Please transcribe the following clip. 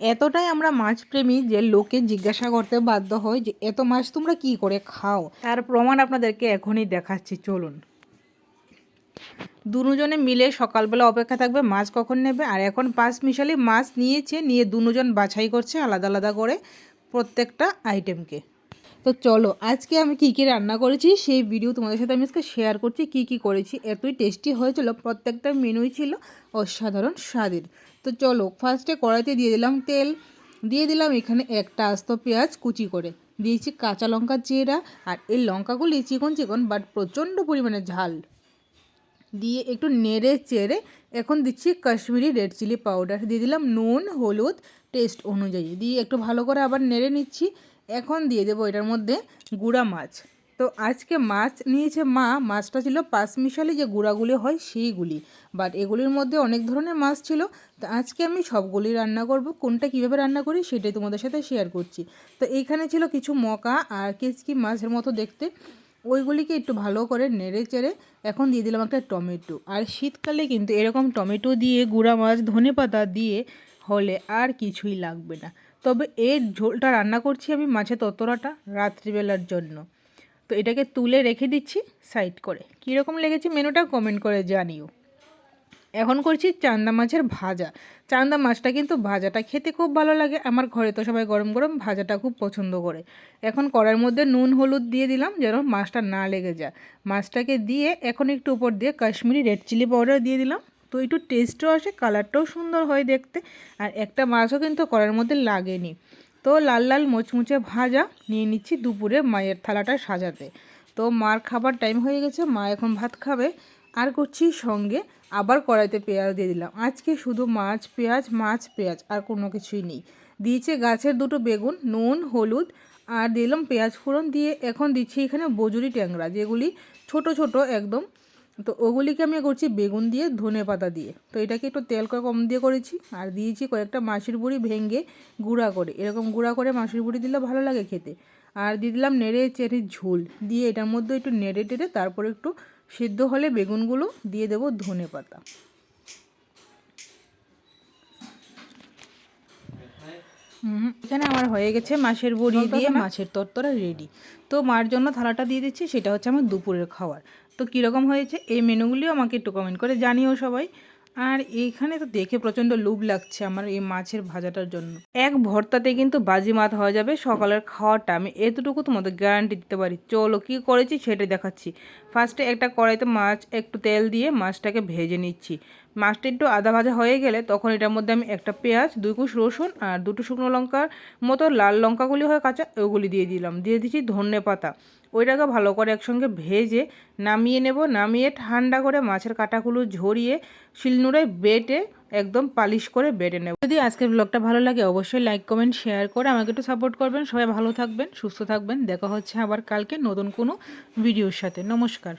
এতটাই আমরা মাছ প্রেমী যে লোকে জিজ্ঞাসা করতে বাধ্য হয় যে, এত মাছ তোমরা কি করে খাও? তার প্রমাণ আপনাদেরকে এখনই দেখাচ্ছি, চলুন। দুজনে মিলে সকালবেলা অপেক্ষা থাকবে, মাছ কখন নেবে? আর এখন পাঁচ মিশালি মাছ নিয়েছে, নিয়ে দুজন বাছাই করছে আলাদা আলাদা করে প্রত্যেকটা আইটেমকে তো চলো, আজকে আমি কী কী রান্না করেছি সেই ভিডিও তোমাদের সাথে আমি আজকে শেয়ার করছি, কী কী করেছি, এতই টেস্টি হয়েছিল, প্রত্যেকটা মেনুই ছিল অসাধারণ স্বাদের। তো চলো ফার্স্টে কড়াইতে দিয়ে দিলাম তেল, দিয়ে দিলাম এখানে একটা আস্ত পেঁয়াজ কুচি করে। দিয়েছি কাঁচা লঙ্কা চেরা আর এই লঙ্কাগুলি চিকন চিকন বাট প্রচণ্ড পরিমাণে ঝাল। দিয়ে একটু নেড়ে চেড়ে এখন দিচ্ছি কাশ্মীরি রেড চিলি পাউডার দিয়ে দিলাম নুন, হলুদ টেস্ট অনুযায়ী। দিয়ে একটু ভালো করে আবার নেড়ে নিচ্ছি। এখন দিয়ে দেবো এটার মধ্যে গুঁড়া মাছ। তো আজকে মাছ নিয়েছে মা, মাছটা ছিল পাঁচমিশালি যে গুঁড়াগুলি হয় সেইগুলি। বাট এগুলির মধ্যে অনেক ধরনের মাছ ছিল। তো আজকে আমি সবগুলি রান্না করব। কোনটা কীভাবে রান্না করি সেটাই তোমাদের সাথে শেয়ার করছি। তো এইখানে ছিল কিছু মকা আর কেচকি মাছের মতো দেখতে। ওইগুলিকে একটু ভালো করে নেড়ে চেড়ে এখন দিয়ে দিলাম একটা টমেটো। আর শীতকালে কিন্তু এরকম টমেটো দিয়ে গুঁড়া মাছ ধনে পাতা দিয়ে হলে আর কিছুই লাগবে না। তবে এর ঝোলটা রান্না করছি আমি মাছের ততরাটা রাত্রিবেলার জন্য। তো এটাকে তুলে রেখে দিচ্ছি সাইড করে। কীরকম লেগেছে মেনুটা কমেন্ট করে জানিও। এখন করছি চান্দা মাছের ভাজা। চান্দা মাছটা কিন্তু ভাজাটা খেতে খুব ভালো লাগে। আমার ঘরে তো সবাই গরম গরম ভাজাটা খুব পছন্দ করে। এখন কড়ার মধ্যে নুন, হলুদ দিয়ে দিলাম যেন মাছটা না লেগে যায়। মাছটাকে দিয়ে এখন একটু উপর দিয়ে কাশ্মীরি রেড চিলি পাউডার দিয়ে দিলাম। তো একটু টেস্টও আসে কালারটাও সুন্দর হয় দেখতে। আর একটা মাছও কিন্তু কড়ার মধ্যে লাগেনি। তো লাল লাল মুচমুচে ভাজা, নিয়ে নিচ্ছি দুপুরে মায়ের থালাটা সাজাতে। তো মার খাবার টাইম হয়ে গেছে, মা এখন ভাত খাবে। আর করছি সঙ্গে আবার কড়াইতে পেঁয়াজ দিয়ে দিলাম। আজকে শুধু মাছ পেঁয়াজ মাছ পেঁয়াজ, আর কোনো কিছুই নেই। দিয়েছে গাছের দুটো বেগুন, নুন, হলুদ, আর দিলাম পেঁয়াজ ফোড়ন দিয়ে এখন দিচ্ছি এখানে বজুরি ট্যাংরা, যেগুলি ছোট ছোট একদম তো ওগুলিকে আমি করছি বেগুন দিয়ে, ধনে পাতা দিয়ে। তো এটাকে একটু তেল কম দিয়ে করেছি, আর দিয়েছি কয়েকটা মাসির বুড়ি ভেঙে গুঁড়া করে। এরকম গুঁড়া করে মাসির বুড়ি দিলে ভালো লাগে খেতে। আর দিয়ে দিলাম নেড়ে চেড়ে ঝোল। দিয়ে এটার মধ্যে একটু নেড়ে টেড়ে তারপর একটু সিদ্ধ হলে বেগুনগুলো দিয়ে দেবো ধনে পাতা। এখানে আমার হয়ে গেছে মাছের বড়ি দিয়ে মাছের তরতরা রেডি তো মার জন্য থালাটা দিয়ে দিচ্ছি সেটা হচ্ছে আমার দুপুরের খাবার। তো কীরকম হয়েছে এই মেনুগুলিও আমাকে একটু কমেন্ট করে জানিও সবাই। আর এইখানে তো দেখে প্রচণ্ড লোভ লাগছে আমার এই মাছের ভাজাটার জন্য। এক ভর্তাতে কিন্তু বাজি মাত হয়ে যাবে সকালের খাওয়াটা। আমি এতটুকু তোমাদের গ্যারান্টি দিতে পারি। চলো কী করেছি সেটাই দেখাচ্ছি। ফার্স্টে একটা কড়াইতে মাছ একটু তেল দিয়ে মাছটাকে ভেজে নিচ্ছি। মাছটা একটু আদা ভাজা হয়ে গেলে তখন এটার মধ্যে আমি একটা পেঁয়াজ, দুই কুশ রসুন আর দুটো শুকনো লঙ্কার মতো লাল লঙ্কাগুলি হয় কাঁচা ওগুলি দিয়ে দিলাম। দিয়ে দিচ্ছি ধনে পাতা। ওইটাকে ভালো করে একসঙ্গে ভেজে নামিয়ে নেব। নামিয়ে ঠান্ডা করে মাছের কাঁটাগুলো ঝরিয়ে শিলনুড়ায় বেটে একদম পালিশ করে বেটে নেব। যদি আজকের ব্লগটা ভালো লাগে অবশ্যই লাইক, কমেন্ট, শেয়ার করে আমাকে একটু সাপোর্ট করবেন। সবাই ভালো থাকবেন, সুস্থ থাকবেন। দেখা হচ্ছে আবার কালকে নতুন কোনো ভিডিওর সাথে। নমস্কার।